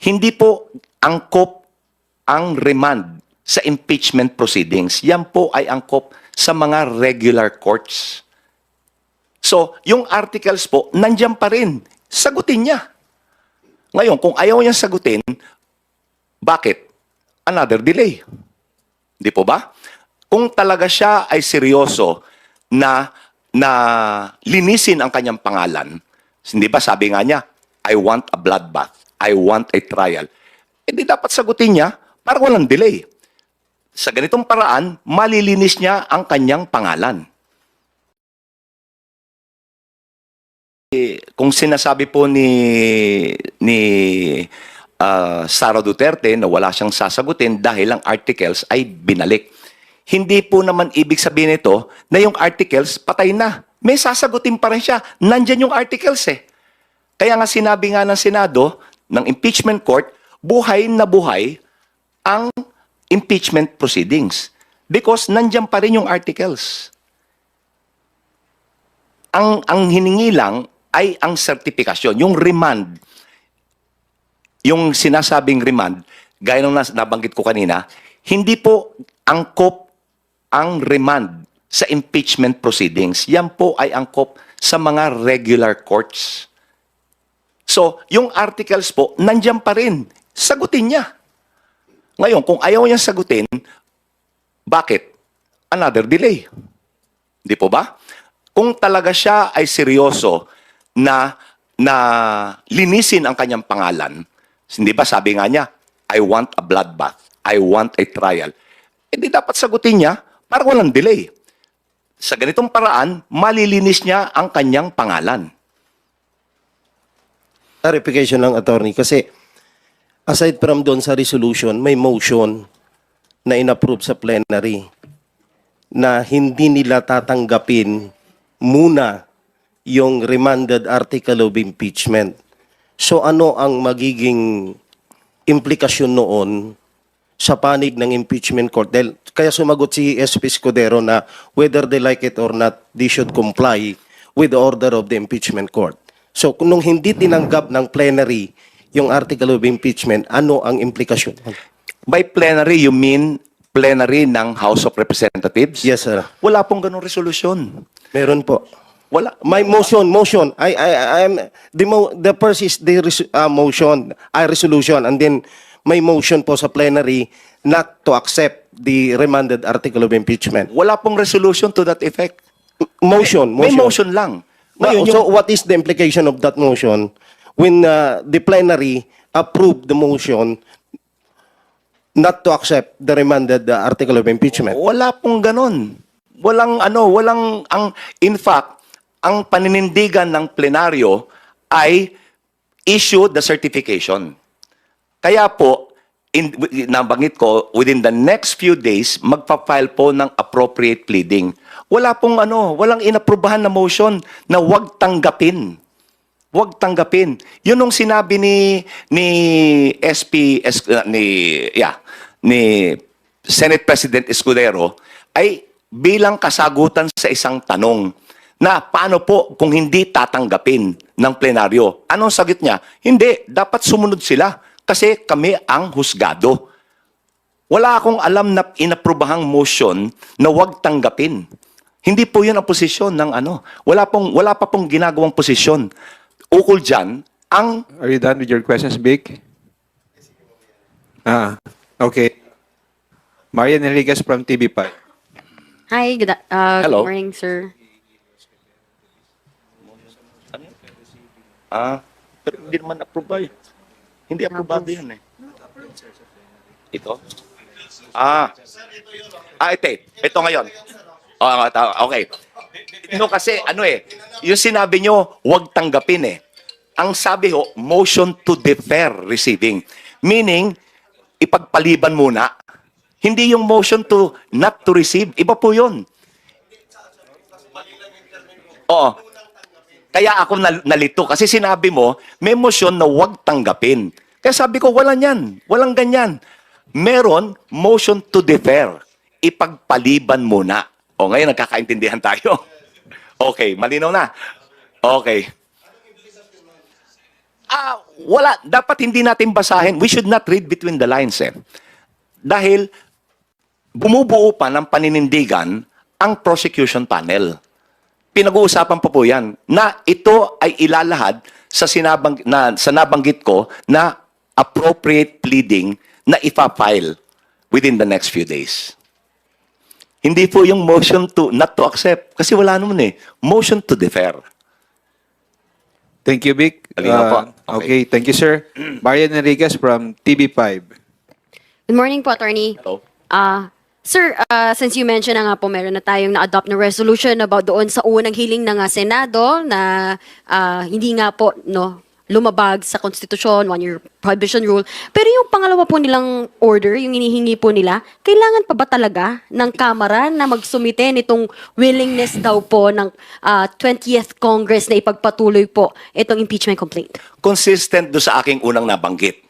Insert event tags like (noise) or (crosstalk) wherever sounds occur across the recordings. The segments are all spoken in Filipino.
Hindi po angkop ang remand sa impeachment proceedings. Yan po ay angkop sa mga regular courts. So, yung articles po, nandyan pa rin. Sagutin niya. Ngayon, kung ayaw niyang sagutin, bakit? Another delay. Di po ba? Kung talaga siya ay seryoso na na linisin ang kanyang pangalan, hindi ba sabi nga niya, I want a bloodbath. I want a trial. Eh di dapat sagutin niya para walang delay. Sa ganitong paraan, malilinis niya ang kanyang pangalan. Eh, Kung sinasabi po ni ni ah, Sara Duterte na wala siyang sasagutin dahil ang articles ay binalik. Hindi po naman ibig sabihin nito na yung articles patay na. May sasagutin pa rin siya. Nandyan yung articles eh. Kaya nga sinabi nga ng Senado, ng impeachment court, buhay na buhay ang impeachment proceedings. Because nandyan pa rin yung articles. Ang, ang hiningi lang ay ang sertifikasyon, yung remand. Yung sinasabing remand, gaya ng nas- nabanggit ko kanina, hindi po angkop ang remand sa impeachment proceedings. Yan po ay angkop sa mga regular courts. So, yung articles po, nandyan pa rin. Sagutin niya. Ngayon, kung ayaw niyang sagutin, bakit? Another delay. Di po ba? Kung talaga siya ay seryoso na na linisin ang kanyang pangalan, hindi ba sabi nga niya, I want a bloodbath. I want a trial. Eh di dapat sagutin niya para walang delay. Sa ganitong paraan, malilinis niya ang kanyang pangalan. Clarification lang, attorney, kasi aside from doon sa resolution, may motion na inapprove sa plenary na hindi nila tatanggapin muna yung remanded article of impeachment. So ano ang magiging implikasyon noon sa panig ng impeachment court? Dahil, kaya sumagot si SP Escudero na whether they like it or not, they should comply with the order of the impeachment court. So kung nung hindi tinanggap ng plenary yung article of impeachment, ano ang implikasyon? By plenary, you mean plenary ng House of Representatives? Yes, sir. Wala pong ganong resolusyon. Meron po. Wala. My motion, motion. I, I, I am the mo, the first is the res, uh, motion, I resolution, and then may motion po sa plenary not to accept the remanded article of impeachment. Wala pong resolution to that effect. Motion, May motion. motion lang. Ngayon, Ngayon, so yung- what is the implication of that motion when uh, the plenary approved the motion not to accept the remanded uh, article of impeachment? Wala pong ganon. Walang ano, walang ang in fact, ang paninindigan ng plenaryo ay issue the certification. Kaya po in, nabanggit ko within the next few days magpa-file po ng appropriate pleading. Wala pong ano, walang inaprubahan na motion na wag tanggapin. Huwag tanggapin. Yun nung sinabi ni ni SP Es- uh, ni yeah, ni Senate President Escudero ay bilang kasagutan sa isang tanong na paano po kung hindi tatanggapin ng plenaryo. Anong sagot niya? Hindi, dapat sumunod sila kasi kami ang husgado. Wala akong alam na inaprobahang motion na huwag tanggapin. Hindi po 'yun ang posisyon ng ano. Wala pong wala pa pong ginagawang posisyon. Ukol diyan ang Are you done with your questions, Vic? Ah, okay. Marian Enriquez from TV5. Hi, good, uh, Hello. good morning, sir. ah pero hindi naman approve eh. Hindi aprobado 'yan eh. Ito. Ah. Ah, ito. Ito ngayon. Oh, okay. No kasi ano eh, yung sinabi nyo, huwag tanggapin eh. Ang sabi ho, motion to defer receiving. Meaning, ipagpaliban muna. Hindi yung motion to not to receive. Iba po yun. Oo. Kaya ako nal- nalito kasi sinabi mo, may motion na huwag tanggapin. Kaya sabi ko, wala yan. Walang ganyan. Meron motion to defer. Ipagpaliban muna. O ngayon, nagkakaintindihan tayo. (laughs) Okay, malinaw na. Okay. Ah, wala, dapat hindi natin basahin. We should not read between the lines eh. Dahil bumubuo pa ng paninindigan ang prosecution panel. Pinag-uusapan pa po yan na ito ay ilalahad sa, sinabang, na, sa nabanggit ko na appropriate pleading na ipa-file within the next few days. Hindi po yung motion to not to accept kasi wala naman eh. Motion to defer. Thank you, Vic. Uh, okay. thank you, sir. (clears throat) Marian Enriquez from TV5. Good morning po, Attorney. Hello? Ah, sir, ah, since you mentioned na nga po, meron na tayong na-adopt na resolution about doon sa unang hiling ng Senado na ah, hindi nga po, no, lumabag sa konstitusyon, one-year prohibition rule. Pero yung pangalawa po nilang order, yung inihingi po nila, kailangan pa ba talaga ng Kamara na magsumite nitong willingness daw po ng ah, 20th Congress na ipagpatuloy po itong impeachment complaint? consistent do sa aking unang nabanggit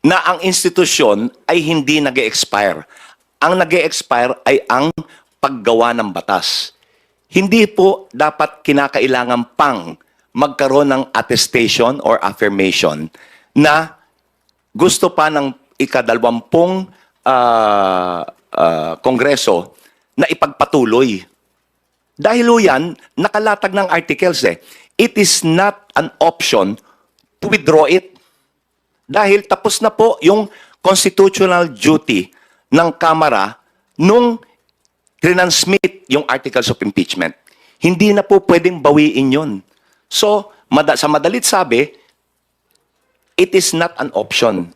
na ang institusyon ay hindi nag expire Ang nag expire ay ang paggawa ng batas. Hindi po dapat kinakailangan pang magkaroon ng attestation or affirmation na gusto pa ng ikadalwampung ah, ah, kongreso na ipagpatuloy dahil yan, nakalatag ng articles eh. It is not an option to withdraw it. Dahil tapos na po yung constitutional duty ng Kamara nung transmit yung articles of impeachment. Hindi na po pwedeng bawiin yun. So, mada- sa madalit sabi, it is not an option.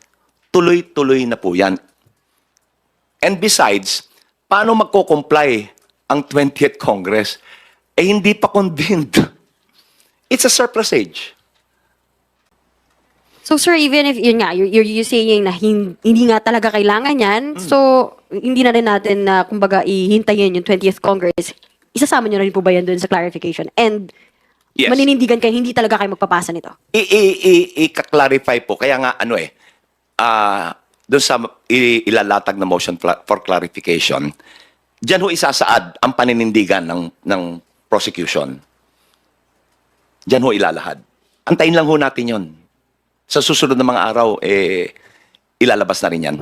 Tuloy-tuloy na po yan. And besides, paano magko-comply ang 20th Congress? Eh, hindi pa convened. (laughs) It's a surplus age. So sir, even if yun nga, you're, you're, you're saying na hin- hindi nga talaga kailangan yan, Hmm. so hindi na rin natin na kumbaga ihintayin yung 20th Congress. Isasama nyo na rin po ba yan dun sa clarification? And Yes. maninindigan kayo, hindi talaga kayo magpapasa nito. I-clarify po. Kaya nga, ano eh, ah doon sa ilalatag na motion for clarification, dyan ho isasaad ang paninindigan ng, ng prosecution. Dyan ho ilalahad. Antayin lang ho natin yon. Sa susunod na mga araw, eh, ilalabas na rin yan.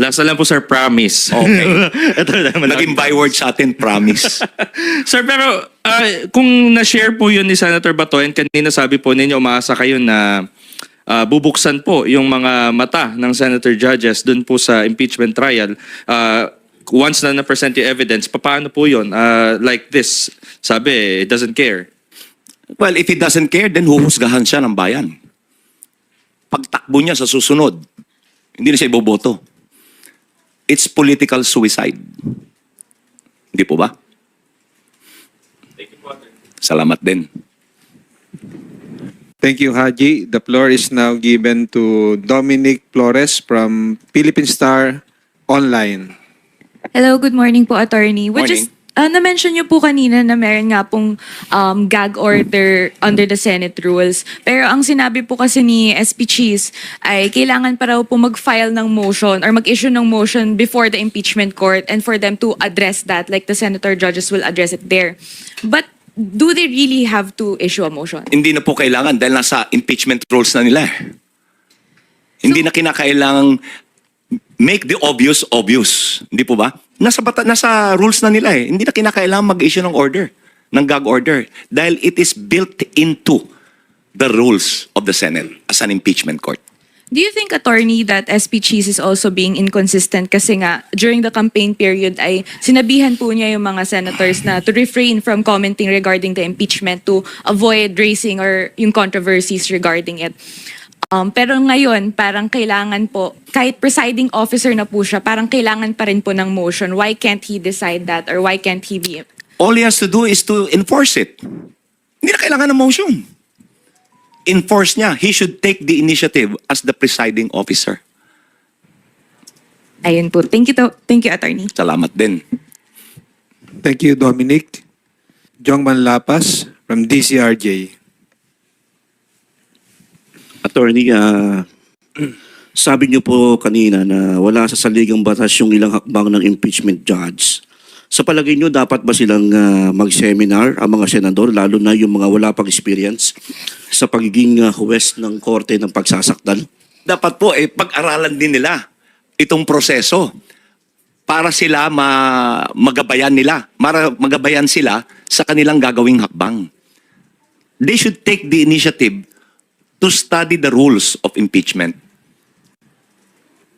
Last na lang po, sir, promise. Okay. (laughs) Ito naman. Naging byword sa atin, promise. (laughs) sir, pero ah, kung na-share po yun ni Senator Bato, and kanina sabi po ninyo, umaasa kayo na ah, bubuksan po yung mga mata ng Senator Judges dun po sa impeachment trial. Ah, once na na-present yung evidence, paano po yun? Ah, like this, sabi, it doesn't care. Well, if he doesn't care, then huhusgahan siya ng bayan. Pagtakbo niya sa susunod, hindi na siya iboboto. It's political suicide. Hindi po ba? Salamat din. Thank you, Haji. The floor is now given to Dominic Flores from Philippine Star Online. Hello, good morning po, attorney. Is, Morning. Ah, na-mention niyo po kanina na meron nga pong um, gag order under the Senate rules. Pero ang sinabi po kasi ni SP Cheese ay kailangan pa raw po mag-file ng motion or mag-issue ng motion before the impeachment court and for them to address that like the senator judges will address it there. But do they really have to issue a motion? Hindi na po kailangan dahil nasa impeachment rules na nila. Hindi na kinakailangang make the obvious obvious. Hindi po ba? Nasa, bata, nasa rules na nila eh. Hindi na kinakailangan mag-issue ng order, ng gag order. Dahil it is built into the rules of the Senate as an impeachment court. Do you think, attorney, that SP Cheese is also being inconsistent kasi nga during the campaign period ay sinabihan po niya yung mga senators na to refrain from commenting regarding the impeachment to avoid raising or yung controversies regarding it. Um, pero ngayon, parang kailangan po, kahit presiding officer na po siya, parang kailangan pa rin po ng motion. Why can't he decide that or why can't he be... All he has to do is to enforce it. Hindi na kailangan ng motion. Enforce niya. He should take the initiative as the presiding officer. Ayun po. Thank you, to, thank you, attorney. Salamat din. Thank you, Dominic. Jongman Lapas from DCRJ. Attorney, ah, sabi niyo po kanina na wala sa saligang batas yung ilang hakbang ng impeachment judge. Sa palagay nyo, dapat ba silang ah, mag-seminar ang mga senador, lalo na yung mga wala pang experience sa pagiging uh, huwes ng korte ng pagsasakdal? Dapat po, eh, pag-aralan din nila itong proseso para sila ma magabayan nila, para magabayan sila sa kanilang gagawing hakbang. They should take the initiative to study the rules of impeachment.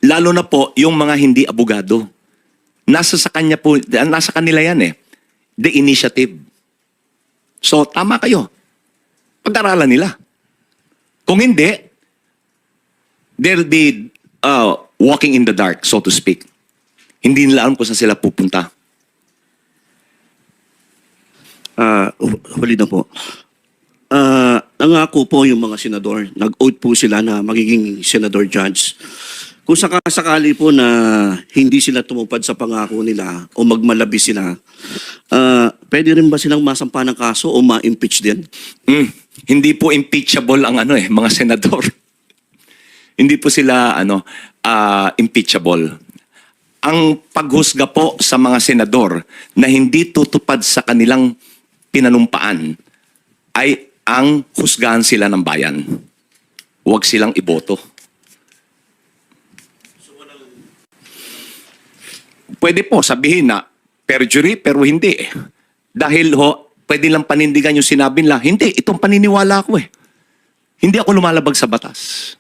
Lalo na po yung mga hindi abogado. Nasa sa kanya po, nasa kanila yan eh. The initiative. So tama kayo. Pag-aralan nila. Kung hindi, they'll be uh, walking in the dark, so to speak. Hindi nila alam kung saan sila pupunta. Hu- huli na po. Ah, nangako po yung mga senador, nag-oath po sila na magiging senador judge. Kung sakasakali po na hindi sila tumupad sa pangako nila o magmalabi sila, ah, pwede rin ba silang masampa ng kaso o ma-impeach din? Mm, hindi po impeachable ang ano eh, mga (laughs) senador. hindi po sila ano ah, impeachable. Ang paghusga po sa mga senador na hindi tutupad sa kanilang pinanumpaan ay ang husgahan sila ng bayan. Huwag silang iboto. Pwede po sabihin na perjury pero hindi eh. Dahil ho, pwede lang panindigan yung sinabi nila, hindi, itong paniniwala ko eh. Hindi ako lumalabag sa batas.